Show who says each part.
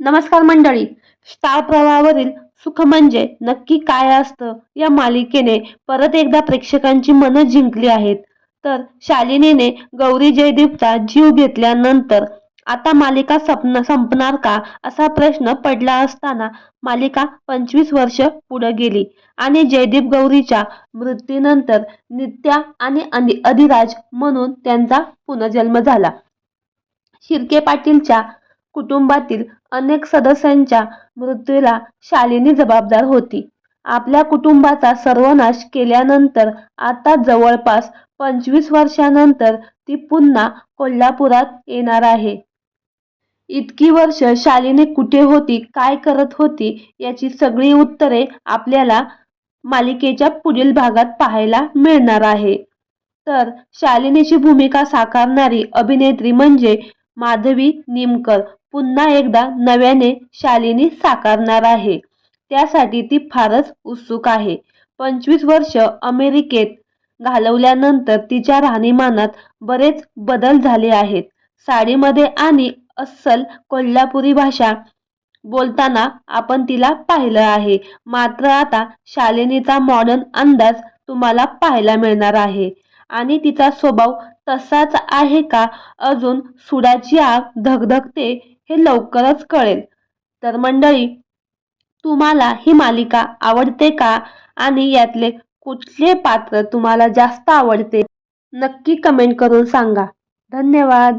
Speaker 1: नमस्कार मंडळी. स्टार प्रवाहावरील सुख म्हणजे नक्की काय असतं या मालिकेने परत एकदा प्रेक्षकांची मनं जिंकली आहेत. तर शालिनीने गौरी जयदीपचा जीव घेतल्यानंतर आता मालिका सपन संपणार का असा प्रश्न पडला असताना मालिका पंचवीस वर्ष पुढे गेली आणि जयदीप गौरीच्या मृत्यूनंतर नित्या आणि अनि- अधिराज म्हणून त्यांचा पुनर्जन्म झाला. शिर्के पाटीलच्या कुटुंबातील अनेक सदस्यांच्या मृत्यूला शालिनी जबाबदार होती. आपल्या कुटुंबाचा सर्वनाश केल्यानंतर आता जवळपास पंचवीस वर्षानंतर ती पुन्हा कोल्हापुरात येणार आहे. इतकी वर्ष शालिनी कुठे होती काय करत होती याची सगळी उत्तरे आपल्याला मालिकेच्या पुढील भागात पाहायला मिळणार आहे. तर शालिनीची भूमिका साकारणारी अभिनेत्री म्हणजे माधवी निमकर. पुन्हा एकदा नव्याने शालिनी साकारणार आहे. त्यासाठी ती फारच उत्सुक आहे. पंचवीस वर्ष अमेरिकेत घालवल्यानंतर तिच्या राहणीमानात बरेच बदल झाले आहेत. साडीमध्ये आणि अस्सल कोल्हापुरी भाषा बोलताना आपण तिला पाहिलं आहे. मात्र आता शालिनीचा मॉडर्न अंदाज तुम्हाला पाहायला मिळणार आहे. आणि तिचा स्वभाव तसाच आहे का? अजून सुडाची आग धगधगते हे लवकरच कळेल. तर मंडळी तुम्हाला ही मालिका आवडते का? आणि यातले कुठले पात्र तुम्हाला जास्त आवडते? नक्की कमेंट करून सांगा. धन्यवाद.